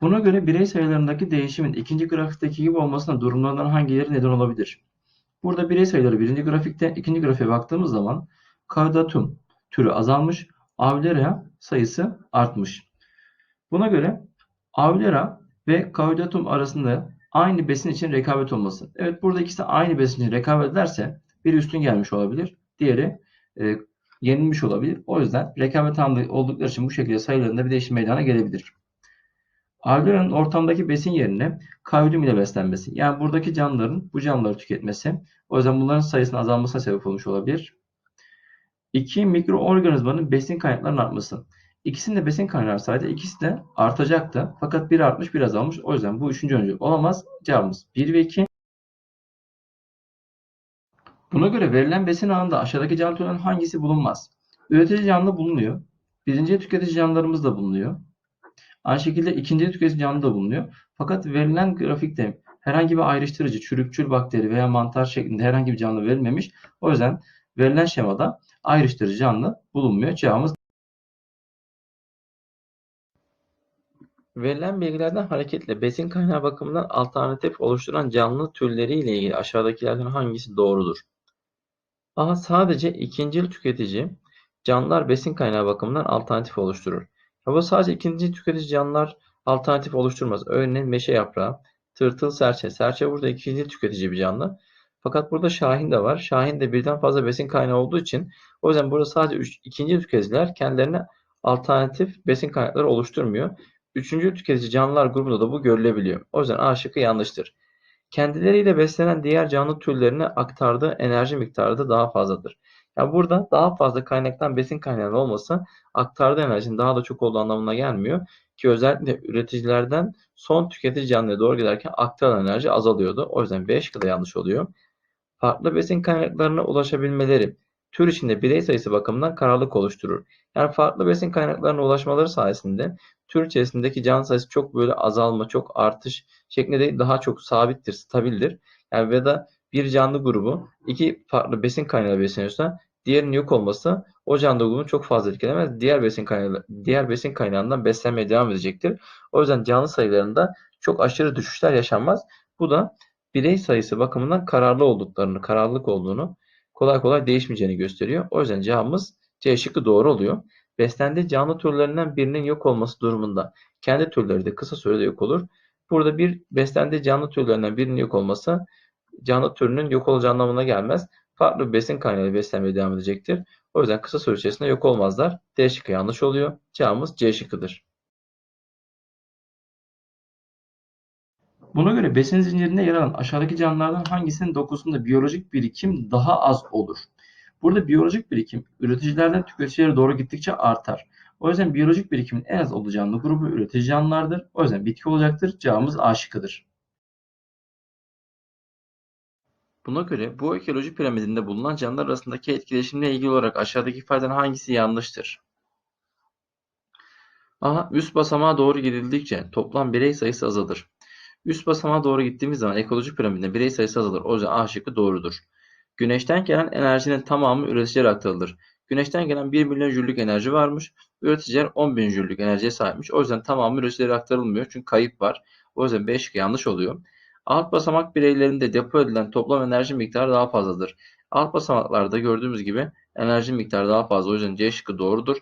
Buna göre birey sayılarındaki değişimin ikinci grafikteki gibi olmasına durumlardan hangileri neden olabilir? Burada birey sayıları birinci grafikte, ikinci grafiğe baktığımız zaman Caudatum türü azalmış, Avilera sayısı artmış. Buna göre Avilera ve Caudatum arasında aynı besin için rekabet olması. Evet burada ikisi aynı besin için rekabet ederse biri üstün gelmiş olabilir, diğeri e, yenilmiş olabilir. O yüzden rekabet halinde oldukları için bu şekilde sayılarında bir değişim meydana gelebilir. Alveola'nın ortamdaki besin yerine kavyum ile beslenmesi. Yani buradaki canlıların bu canlıları tüketmesi. O yüzden bunların sayısının azalmasına sebep olmuş olabilir. İki, mikroorganizmanın besin kaynaklarının artması. İkisinin de besin kaynağı artsaydı ikisi de artacaktı. Fakat biri artmış, biri azalmış. O yüzden bu üçüncü öncül olamaz. Cevabımız 1 ve 2. Buna göre verilen besin ağında aşağıdaki canlı türlerinin hangisi bulunmaz? Üretici canlı bulunuyor. Birinci tüketici canlılarımız da bulunuyor. Aynı şekilde ikinci tüketici canlı da bulunuyor. Fakat verilen grafikte herhangi bir ayrıştırıcı, çürükçül bakteri veya mantar şeklinde herhangi bir canlı verilmemiş. O yüzden verilen şemada ayrıştırıcı canlı bulunmuyor. Cevabımız Verilen bilgilerden hareketle besin kaynağı bakımından alternatif oluşturan canlı türleri ile ilgili aşağıdakilerden hangisi doğrudur? A. Sadece ikincil tüketici canlılar besin kaynağı bakımından alternatif oluşturur. Bu sadece ikinci tüketici canlılar alternatif oluşturmaz. Örneğin meşe yaprağı, tırtıl, serçe. Serçe burada ikinci tüketici bir canlı. Fakat burada şahin de var. Şahin de birden fazla besin kaynağı olduğu için o yüzden burada sadece üç, ikinci tüketiciler kendilerine alternatif besin kaynakları oluşturmuyor. Üçüncü tüketici canlılar grubunda da bu görülebiliyor. O yüzden A şıkkı yanlıştır. Kendileriyle beslenen diğer canlı türlerine aktardığı enerji miktarı da daha fazladır. Yani burada daha fazla kaynaktan besin kaynağı olması aktardığı enerjinin daha da çok olduğu anlamına gelmiyor. Ki özellikle üreticilerden son tüketici canlıya doğru giderken aktarılan enerji azalıyordu. O yüzden B şıkkı yanlış oluyor. Farklı besin kaynaklarına ulaşabilmeleri tür içinde birey sayısı bakımından kararlılık oluşturur. Yani farklı besin kaynaklarına ulaşmaları sayesinde tür içerisindeki canlı sayısı çok böyle azalma, çok artış şeklinde değil daha çok sabittir, stabildir. Yani ve da bir canlı grubu iki farklı besin kaynağı besleniyorsa diğerinin yok olması o canlı grubunu çok fazla etkilemez. Diğer besin kaynağı diğer besin kaynağından beslenmeye devam edecektir. O yüzden canlı sayılarında çok aşırı düşüşler yaşanmaz. Bu da birey sayısı bakımından kararlı olduklarını, kararlılık olduğunu kolay kolay değişmeyeceğini gösteriyor. O yüzden cevabımız C şıkkı doğru oluyor. Beslendiği canlı türlerinden birinin yok olması durumunda kendi türleri de kısa sürede yok olur. Burada bir beslendiği canlı türlerinden birinin yok olması canlı türünün yok olacağı anlamına gelmez. Farklı bir besin kaynağı beslenmeye devam edecektir. O yüzden kısa süre içerisinde yok olmazlar. D şıkkı yanlış oluyor. Cevabımız C şıkkıdır. Buna göre besin zincirinde yer alan aşağıdaki canlılardan hangisinin dokusunda biyolojik birikim daha az olur? Burada biyolojik birikim üreticilerden tüketicilere doğru gittikçe artar. O yüzden biyolojik birikimin en az olduğu canlı grubu üretici canlılardır. O yüzden bitki olacaktır. Cevabımız A şıkkıdır. Buna göre bu ekoloji piramidinde bulunan canlılar arasındaki etkileşimle ilgili olarak aşağıdaki ifadelerin hangisi yanlıştır? A. Üst basamağa doğru gidildikçe toplam birey sayısı azalır. Üst basamağa doğru gittiğimiz zaman ekoloji piramidinde birey sayısı azalır. O yüzden A şıkkı doğrudur. Güneşten gelen enerjinin tamamı üreticilere aktarılır. Güneşten gelen 1 milyon jüllük enerji varmış. Üreticiler 10 bin jüllük enerjiye sahipmiş. O yüzden tamamı üreticilere aktarılmıyor. Çünkü kayıp var. O yüzden B şıkkı yanlış oluyor. Alt basamak bireylerinde depo edilen toplam enerji miktarı daha fazladır. Alt basamaklarda gördüğümüz gibi enerji miktarı daha fazla. O yüzden C şıkkı doğrudur.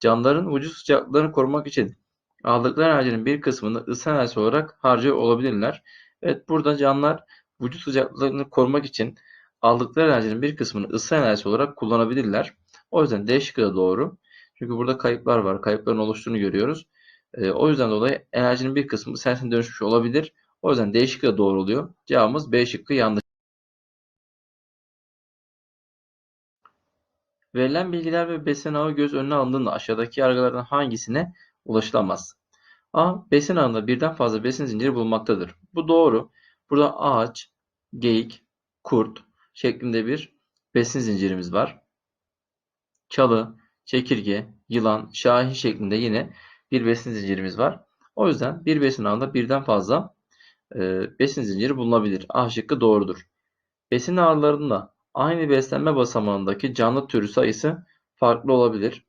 Canlıların vücut sıcaklıklarını korumak için aldıkları enerjinin bir kısmını ısı enerjisi olarak harcıyor olabilirler. Evet burada canlılar vücut sıcaklıklarını korumak için aldıkları enerjinin bir kısmını ısı enerjisi olarak kullanabilirler. O yüzden D şıkkı da doğru. Çünkü burada kayıplar var. Kayıpların oluştuğunu görüyoruz. E, o yüzden dolayı enerjinin bir kısmı enerjisine dönüşmüş olabilir. O yüzden D şıkkı da doğru oluyor. Cevabımız B şıkkı yanlış. Verilen bilgiler ve besin ağı göz önüne alındığında aşağıdaki yargılardan hangisine ulaşılamaz? A. Besin ağında birden fazla besin zinciri bulunmaktadır. Bu doğru. Burada ağaç, geyik, kurt şeklinde bir besin zincirimiz var. Çalı, çekirge, yılan, şahin şeklinde yine bir besin zincirimiz var. O yüzden bir besin ağında birden fazla e, besin zinciri bulunabilir. A şıkkı doğrudur. Besin ağlarında aynı beslenme basamağındaki canlı türü sayısı farklı olabilir.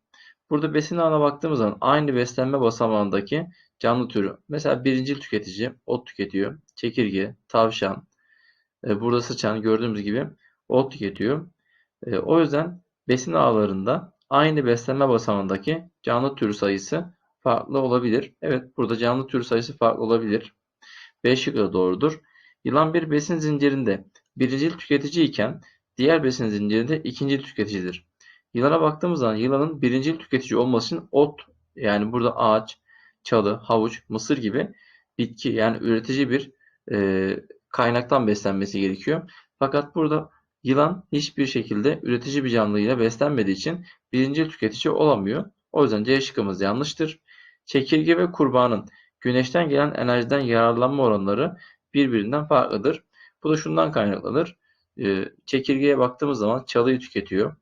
Burada besin ağına baktığımız zaman aynı beslenme basamağındaki canlı türü. Mesela birincil tüketici ot tüketiyor. Çekirge, tavşan, e, burada sıçan gördüğümüz gibi ot tüketiyor. E, o yüzden besin ağlarında aynı beslenme basamağındaki canlı tür sayısı farklı olabilir. Evet burada canlı tür sayısı farklı olabilir. B şıkkı doğrudur. Yılan bir besin zincirinde birincil tüketici iken diğer besin zincirinde ikincil tüketicidir. Yılana baktığımız zaman yılanın birincil tüketici olması için ot yani burada ağaç, çalı, havuç, mısır gibi bitki yani üretici bir e, kaynaktan beslenmesi gerekiyor. Fakat burada yılan hiçbir şekilde üretici bir canlıyla beslenmediği için birincil tüketici olamıyor. O yüzden C şıkkımız yanlıştır. Çekirge ve kurbağanın güneşten gelen enerjiden yararlanma oranları birbirinden farklıdır. Bu da şundan kaynaklanır. Ee, çekirgeye baktığımız zaman çalıyı tüketiyor.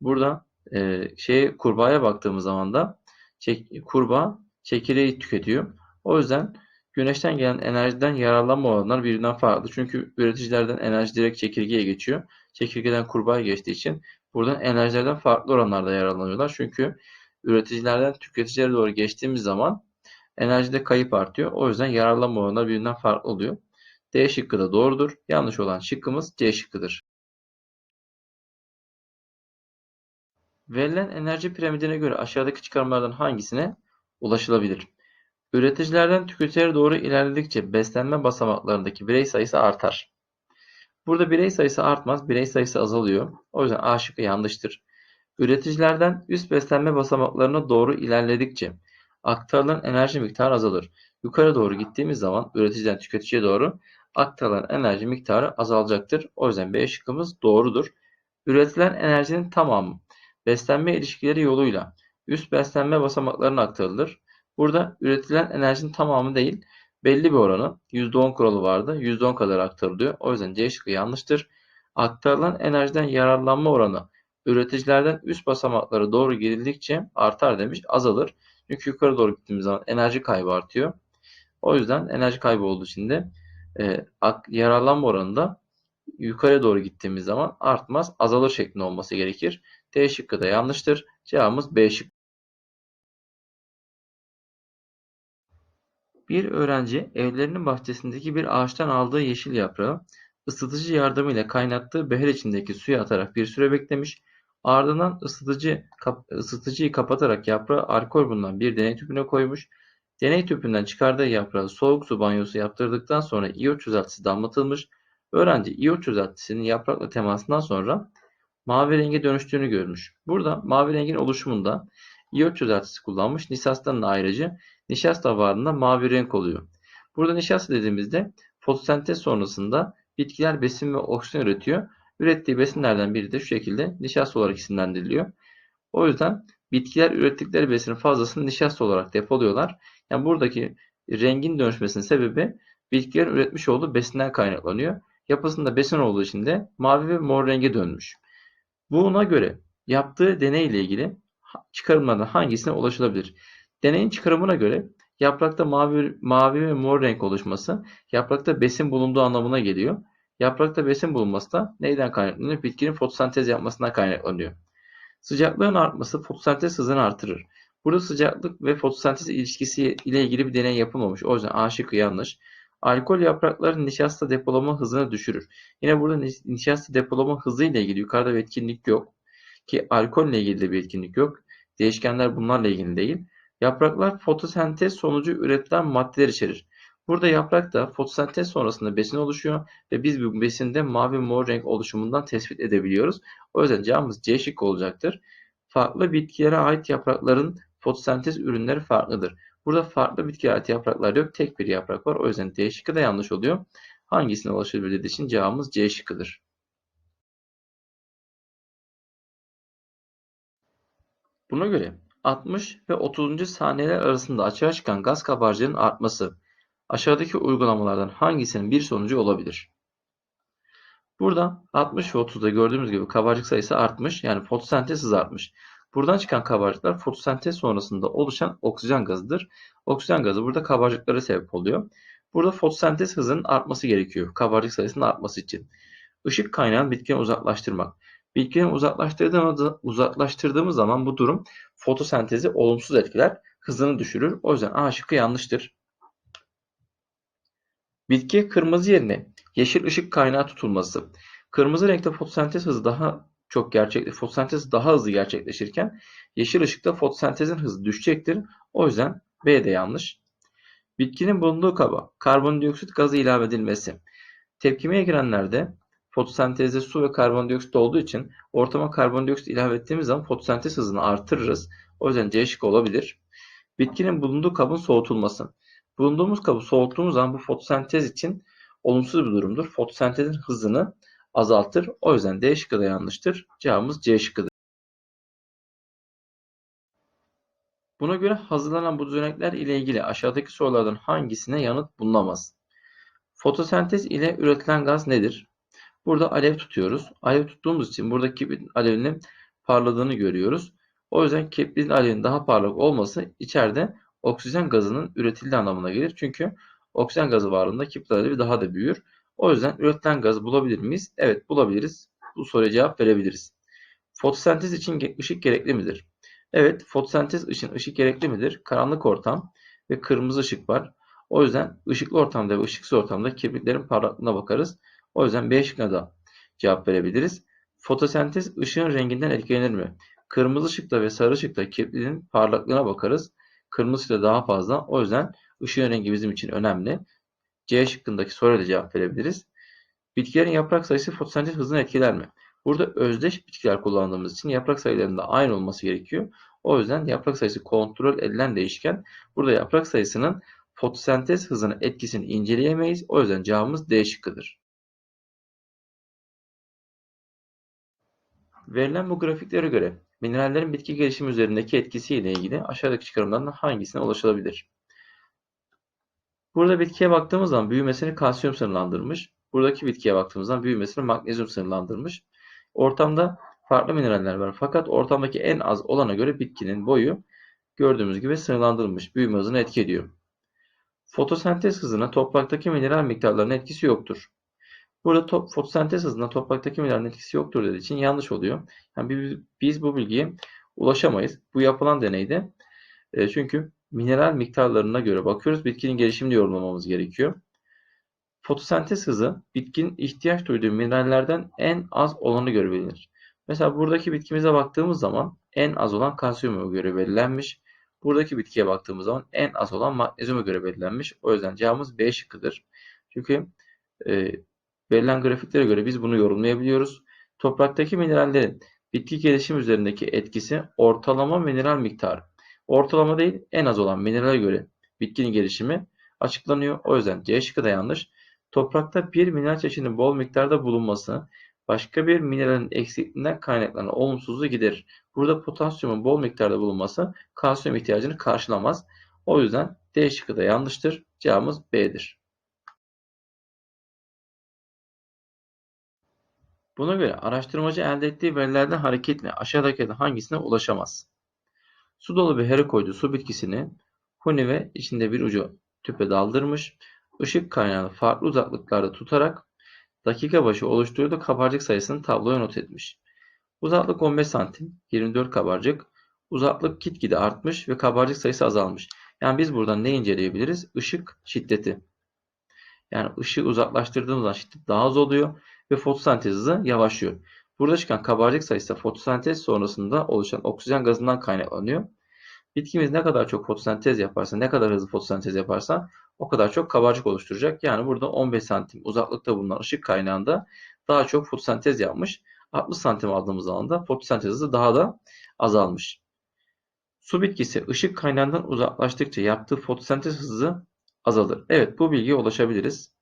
Burada e, şeye kurbağaya baktığımız zaman da çek, kurbağa çekirdeği tüketiyor. O yüzden güneşten gelen enerjiden yararlanma oranları birbirinden farklı. Çünkü üreticilerden enerji direkt çekirgeye geçiyor. Çekirgeden kurbağaya geçtiği için buradan enerjilerden farklı oranlarda yararlanıyorlar. Çünkü üreticilerden tüketicilere doğru geçtiğimiz zaman enerjide kayıp artıyor. O yüzden yararlanma oranları birbirinden farklı oluyor. D şıkkı da doğrudur. Yanlış olan şıkkımız C şıkkıdır. Verilen enerji piramidine göre aşağıdaki çıkarımlardan hangisine ulaşılabilir? Üreticilerden tüketicilere doğru ilerledikçe beslenme basamaklarındaki birey sayısı artar. Burada birey sayısı artmaz, birey sayısı azalıyor. O yüzden A şıkkı yanlıştır. Üreticilerden üst beslenme basamaklarına doğru ilerledikçe aktarılan enerji miktarı azalır. Yukarı doğru gittiğimiz zaman üreticiden tüketiciye doğru aktarılan enerji miktarı azalacaktır. O yüzden B şıkkımız doğrudur. Üretilen enerjinin tamamı beslenme ilişkileri yoluyla üst beslenme basamaklarına aktarılır. Burada üretilen enerjinin tamamı değil, belli bir oranı %10 kuralı vardı. %10 kadar aktarılıyor. O yüzden C şıkkı yanlıştır. Aktarılan enerjiden yararlanma oranı üreticilerden üst basamaklara doğru gidildikçe artar demiş, azalır. Çünkü yukarı doğru gittiğimiz zaman enerji kaybı artıyor. O yüzden enerji kaybı olduğu için de e, yararlanma oranı da yukarı doğru gittiğimiz zaman artmaz, azalır şeklinde olması gerekir. D şıkkı da yanlıştır. Cevabımız B şıkkı. Bir öğrenci evlerinin bahçesindeki bir ağaçtan aldığı yeşil yaprağı ısıtıcı yardımıyla kaynattığı beher içindeki suya atarak bir süre beklemiş. Ardından ısıtıcı, kap, ısıtıcıyı kapatarak yaprağı alkol bulunan bir deney tüpüne koymuş. Deney tüpünden çıkardığı yaprağı soğuk su banyosu yaptırdıktan sonra iyot çözeltisi damlatılmış. Öğrenci iyot çözeltisinin yaprakla temasından sonra mavi renge dönüştüğünü görmüş. Burada mavi rengin oluşumunda iyot çözeltisi kullanmış. Nişastanın ayrıcı nişasta varlığında mavi renk oluyor. Burada nişasta dediğimizde fotosentez sonrasında bitkiler besin ve oksijen üretiyor. Ürettiği besinlerden biri de şu şekilde nişasta olarak isimlendiriliyor. O yüzden bitkiler ürettikleri besinin fazlasını nişasta olarak depoluyorlar. Yani buradaki rengin dönüşmesinin sebebi bitkilerin üretmiş olduğu besinden kaynaklanıyor. Yapısında besin olduğu için de mavi ve mor renge dönmüş. Buna göre yaptığı deney ile ilgili çıkarımlardan hangisine ulaşılabilir? Deneyin çıkarımına göre yaprakta mavi, mavi ve mor renk oluşması yaprakta besin bulunduğu anlamına geliyor. Yaprakta besin bulunması da neyden kaynaklanıyor? Bitkinin fotosentez yapmasından kaynaklanıyor. Sıcaklığın artması fotosentez hızını artırır. Burada sıcaklık ve fotosentez ilişkisi ile ilgili bir deney yapılmamış. O yüzden A şıkkı yanlış. Alkol yaprakların nişasta depolama hızını düşürür. Yine burada nişasta depolama hızı ile ilgili yukarıda bir etkinlik yok. Ki alkol ile ilgili de bir etkinlik yok. Değişkenler bunlarla ilgili değil. Yapraklar fotosentez sonucu üretilen maddeler içerir. Burada yaprakta fotosentez sonrasında besin oluşuyor ve biz bu besinde mavi mor renk oluşumundan tespit edebiliyoruz. O yüzden cevabımız C şıkkı olacaktır. Farklı bitkilere ait yaprakların fotosentez ürünleri farklıdır. Burada farklı bitkilere ait yapraklar yok. Tek bir yaprak var. O yüzden D şıkkı da yanlış oluyor. Hangisine ulaşabilir dediği için cevabımız C şıkkıdır. Buna göre 60 ve 30. saniyeler arasında açığa çıkan gaz kabarcığının artması aşağıdaki uygulamalardan hangisinin bir sonucu olabilir? Burada 60 ve 30'da gördüğümüz gibi kabarcık sayısı artmış. Yani fotosentez hızı artmış. Buradan çıkan kabarcıklar fotosentez sonrasında oluşan oksijen gazıdır. Oksijen gazı burada kabarcıklara sebep oluyor. Burada fotosentez hızının artması gerekiyor. Kabarcık sayısının artması için. Işık kaynağını bitkiden uzaklaştırmak. Uzaklaştırdığımız, uzaklaştırdığımız zaman bu durum fotosentezi olumsuz etkiler, hızını düşürür. O yüzden A şıkkı yanlıştır. Bitkiye kırmızı yerine yeşil ışık kaynağı tutulması. Kırmızı renkte fotosentez hızı daha çok gerçek fotosentez daha hızlı gerçekleşirken yeşil ışıkta fotosentezin hızı düşecektir. O yüzden B de yanlış. Bitkinin bulunduğu kaba karbondioksit gazı ilave edilmesi. Tepkimeye girenlerde fotosentezde su ve karbondioksit olduğu için ortama karbondioksit ilave ettiğimiz zaman fotosentez hızını artırırız. O yüzden C şıkkı olabilir. Bitkinin bulunduğu kabın soğutulması. Bulunduğumuz kabı soğuttuğumuz zaman bu fotosentez için olumsuz bir durumdur. Fotosentezin hızını azaltır. O yüzden D şıkkı da yanlıştır. Cevabımız C şıkkıdır. Buna göre hazırlanan bu düzenekler ile ilgili aşağıdaki sorulardan hangisine yanıt bulunamaz? Fotosentez ile üretilen gaz nedir? Burada alev tutuyoruz. Alev tuttuğumuz için buradaki kibrit alevinin parladığını görüyoruz. O yüzden kibrit alevinin daha parlak olması içeride oksijen gazının üretildiği anlamına gelir. Çünkü oksijen gazı varlığında kibrit alevi daha da büyür. O yüzden üretilen gazı bulabilir miyiz? Evet bulabiliriz. Bu soruya cevap verebiliriz. Fotosentez için ışık gerekli midir? Evet, fotosentez için ışık gerekli midir? Karanlık ortam ve kırmızı ışık var. O yüzden ışıklı ortamda ve ışıksız ortamda kirpiklerin parlaklığına bakarız. O yüzden B şıkkına da cevap verebiliriz. Fotosentez ışığın renginden etkilenir mi? Kırmızı ışıkta ve sarı ışıkta kirpiğin parlaklığına bakarız. Kırmızı ışıkta daha fazla. O yüzden ışığın rengi bizim için önemli. C şıkkındaki soruya da cevap verebiliriz. Bitkilerin yaprak sayısı fotosentez hızını etkiler mi? Burada özdeş bitkiler kullandığımız için yaprak sayılarının da aynı olması gerekiyor. O yüzden yaprak sayısı kontrol edilen değişken. Burada yaprak sayısının fotosentez hızının etkisini inceleyemeyiz. O yüzden cevabımız D şıkkıdır. Verilen bu grafiklere göre minerallerin bitki gelişimi üzerindeki etkisiyle ilgili aşağıdaki çıkarımlardan hangisine ulaşılabilir? Burada bitkiye baktığımız zaman büyümesini kalsiyum sınırlandırmış. Buradaki bitkiye baktığımız zaman büyümesini magnezyum sınırlandırmış. Ortamda farklı mineraller var. Fakat ortamdaki en az olana göre bitkinin boyu gördüğümüz gibi sınırlandırılmış. Büyüme hızını etki ediyor. Fotosentez hızına topraktaki mineral miktarlarının etkisi yoktur. Burada top, fotosentez hızına topraktaki mineralin etkisi yoktur dediği için yanlış oluyor. Yani biz, biz bu bilgiye ulaşamayız. Bu yapılan deneyde e, çünkü mineral miktarlarına göre bakıyoruz. Bitkinin gelişimini yorumlamamız gerekiyor. Fotosentez hızı bitkinin ihtiyaç duyduğu minerallerden en az olanı göre belirlenir. Mesela buradaki bitkimize baktığımız zaman en az olan kalsiyuma göre belirlenmiş. Buradaki bitkiye baktığımız zaman en az olan magnezyuma göre belirlenmiş. O yüzden cevabımız B şıkkıdır. Çünkü e, verilen grafiklere göre biz bunu yorumlayabiliyoruz. Topraktaki minerallerin bitki gelişim üzerindeki etkisi ortalama mineral miktarı. Ortalama değil en az olan minerale göre bitkinin gelişimi açıklanıyor. O yüzden C şıkkı da yanlış. Toprakta bir mineral çeşidinin bol miktarda bulunması başka bir mineralin eksikliğinden kaynaklanan olumsuzluğu giderir. Burada potasyumun bol miktarda bulunması kalsiyum ihtiyacını karşılamaz. O yüzden D şıkkı da yanlıştır. Cevabımız B'dir. Buna göre araştırmacı elde ettiği verilerden hareketle aşağıdakilerden hangisine ulaşamaz? Su dolu bir here koyduğu su bitkisini huni ve içinde bir ucu tüpe daldırmış. Işık kaynağını farklı uzaklıklarda tutarak dakika başı oluşturduğu kabarcık sayısını tabloya not etmiş. Uzaklık 15 santim, 24 kabarcık. Uzaklık gitgide artmış ve kabarcık sayısı azalmış. Yani biz buradan ne inceleyebiliriz? Işık şiddeti. Yani ışığı uzaklaştırdığımız zaman şiddet daha az oluyor ve fotosentez hızı yavaşlıyor. Burada çıkan kabarcık sayısı fotosentez sonrasında oluşan oksijen gazından kaynaklanıyor. Bitkimiz ne kadar çok fotosentez yaparsa, ne kadar hızlı fotosentez yaparsa o kadar çok kabarcık oluşturacak. Yani burada 15 santim uzaklıkta bulunan ışık kaynağında daha çok fotosentez yapmış. 60 santim aldığımız zaman da fotosentez hızı daha da azalmış. Su bitkisi ışık kaynağından uzaklaştıkça yaptığı fotosentez hızı azalır. Evet bu bilgiye ulaşabiliriz.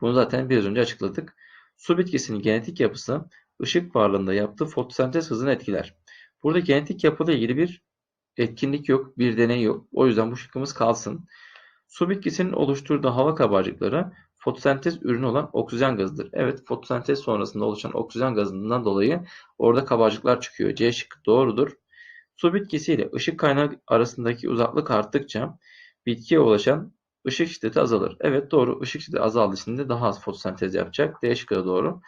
Bunu zaten biraz önce açıkladık. Su bitkisinin genetik yapısı ışık varlığında yaptığı fotosentez hızını etkiler. Burada genetik yapıyla ilgili bir etkinlik yok, bir deney yok. O yüzden bu şıkkımız kalsın. Su bitkisinin oluşturduğu hava kabarcıkları fotosentez ürünü olan oksijen gazıdır. Evet fotosentez sonrasında oluşan oksijen gazından dolayı orada kabarcıklar çıkıyor. C şıkkı doğrudur. Su bitkisi ile ışık kaynağı arasındaki uzaklık arttıkça bitkiye ulaşan ışık şiddeti azalır. Evet doğru ışık şiddeti azaldığı için de daha az fotosentez yapacak. D şıkkı doğru.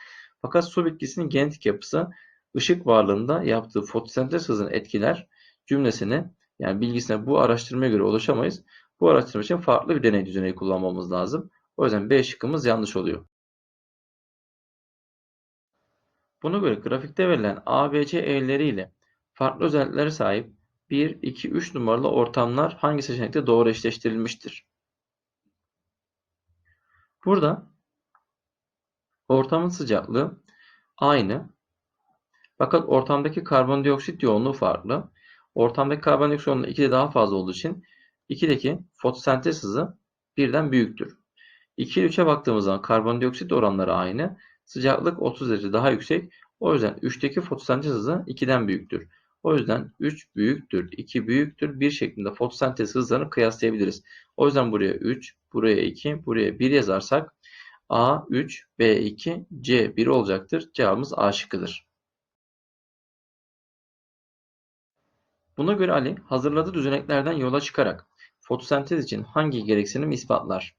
Fakat su bitkisinin genetik yapısı ışık varlığında yaptığı fotosentez hızını etkiler cümlesini yani bilgisine bu araştırmaya göre ulaşamayız. Bu araştırma için farklı bir deney düzeneği kullanmamız lazım. O yüzden B şıkkımız yanlış oluyor. Buna göre grafikte verilen ABC eğrileriyle farklı özelliklere sahip 1, 2, 3 numaralı ortamlar hangi seçenekte doğru eşleştirilmiştir? Burada ortamın sıcaklığı aynı. Fakat ortamdaki karbondioksit yoğunluğu farklı. Ortamdaki karbondioksit yoğunluğu 2'de daha fazla olduğu için 2'deki fotosentez hızı birden büyüktür. 2 ile 3'e baktığımız zaman karbondioksit oranları aynı. Sıcaklık 30 derece daha yüksek. O yüzden 3'teki fotosentez hızı 2'den büyüktür. O yüzden 3 büyüktür, 2 büyüktür, 1 şeklinde fotosentez hızlarını kıyaslayabiliriz. O yüzden buraya 3, buraya 2, buraya 1 yazarsak A 3, B 2, C 1 olacaktır. Cevabımız A şıkkıdır. Buna göre Ali hazırladığı düzeneklerden yola çıkarak fotosentez için hangi gereksinim ispatlar?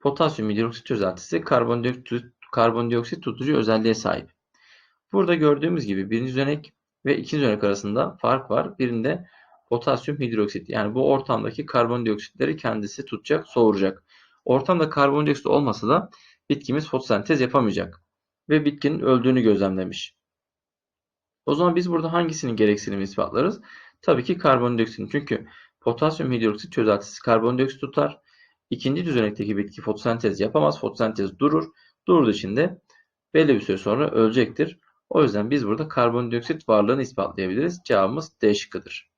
Potasyum hidroksit çözeltisi karbondioksit, karbondioksit tutucu özelliğe sahip. Burada gördüğümüz gibi birinci düzenek ve ikinci düzenek arasında fark var. Birinde potasyum hidroksit yani bu ortamdaki karbondioksitleri kendisi tutacak, soğuracak. Ortamda karbondioksit olmasa da bitkimiz fotosentez yapamayacak ve bitkinin öldüğünü gözlemlemiş. O zaman biz burada hangisinin gereksinimi ispatlarız? Tabii ki karbondioksitin. Çünkü potasyum hidroksit çözeltisi karbondioksit tutar. İkinci düzenekteki bitki fotosentez yapamaz. Fotosentez durur. Durduğu için de belli bir süre sonra ölecektir. O yüzden biz burada karbondioksit varlığını ispatlayabiliriz. Cevabımız D şıkkıdır.